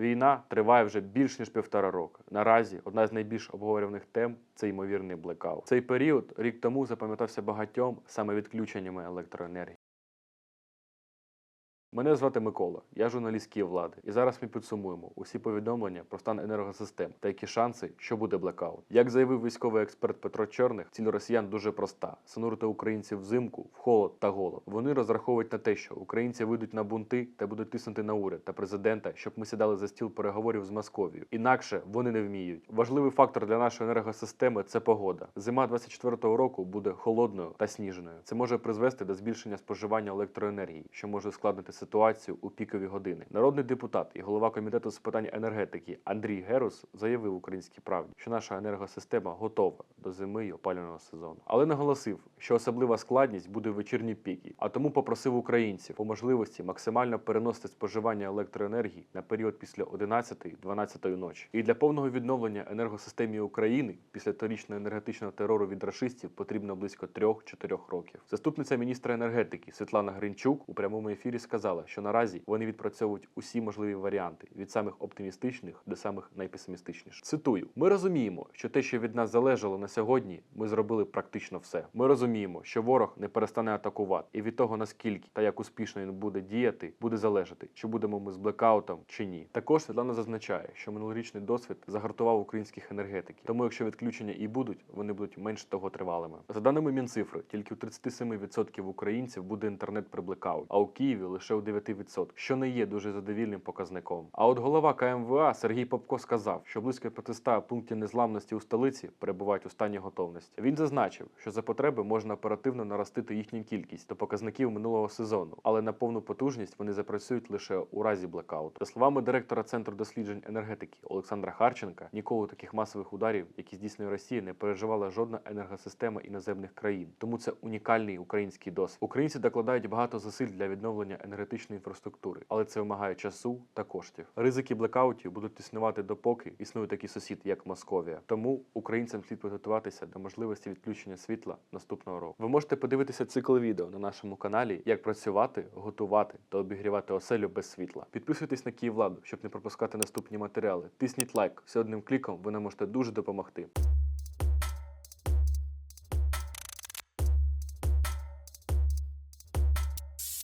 Війна триває вже більш ніж півтора року. Наразі одна з найбільш обговорюваних тем це ймовірний блекаут. Цей період рік тому запам'ятався багатьом саме відключеннями електроенергії. Мене звати Микола, я журналіст Київлади, і зараз ми підсумуємо усі повідомлення про стан енергосистем та які шанси, що буде блекаут. Як заявив військовий експерт Петро Чорних, ціль росіян дуже проста: сонурити українців взимку в холод та голод. Вони розраховують на те, що українці вийдуть на бунти та будуть тиснути на уряд та президента, щоб ми сідали за стіл переговорів з Московією. Інакше вони не вміють. Важливий фактор для нашої енергосистеми це погода. Зима 24-го року буде холодною та сніженою. Це може призвести до збільшення споживання електроенергії, що може ускладнити ситуацію у пікові години. Народний депутат і голова комітету з питань енергетики Андрій Герус заявив українській правді, що наша енергосистема готова до зими й опалювального сезону, але наголосив, що особлива складність буде в вечірні піки, а тому попросив українців по можливості максимально переносити споживання електроенергії на період після 11-12 ночі. І для повного відновлення енергосистемі України після торічного енергетичного терору від рашистів потрібно близько 3-4 років. Заступниця міністра енергетики Світлана Гринчук у прямому ефірі сказала, що наразі вони відпрацьовують усі можливі варіанти від самих оптимістичних до самих найпесимістичніших. Цитую: ми розуміємо, що те, що від нас залежало на сьогодні, ми зробили практично все. Ми розуміємо, що ворог не перестане атакувати, і від того наскільки та як успішно він буде діяти, буде залежати, чи будемо ми з блекаутом чи ні. Також Світлана зазначає, що минулорічний досвід загартував українських енергетиків. Тому, якщо відключення і будуть, вони будуть менш довготривалими. За даними Мінцифри, тільки у 37% українців буде інтернет при блекауті, а у Києві лише у 9%, що не є дуже задовільним показником. А от голова КМВА Сергій Попко сказав, що близько 500 пунктів незламності у столиці перебувають у стані готовності. Він зазначив, що за потреби можна оперативно наростити їхню кількість до показників минулого сезону, але на повну потужність вони запрацюють лише у разі блекауту. За словами директора центру досліджень енергетики Олександра Харченка, ніколи таких масових ударів, які здійснює Росія, не переживала жодна енергосистема іноземних країн. Тому це унікальний український досвід. Українці докладають багато зусиль для відновлення енергетичної інфраструктури, але це вимагає часу та коштів. Ризики блекаутів будуть існувати допоки існує такий сусід, як Московія. Тому українцям слід підготуватися до можливості відключення світла наступного року. Ви можете подивитися цикл відео на нашому каналі, як працювати, готувати та обігрівати оселю без світла. Підписуйтесь на Київладу, щоб не пропускати наступні матеріали. Тисніть лайк. Все одним кліком ви нам можете дуже допомогти.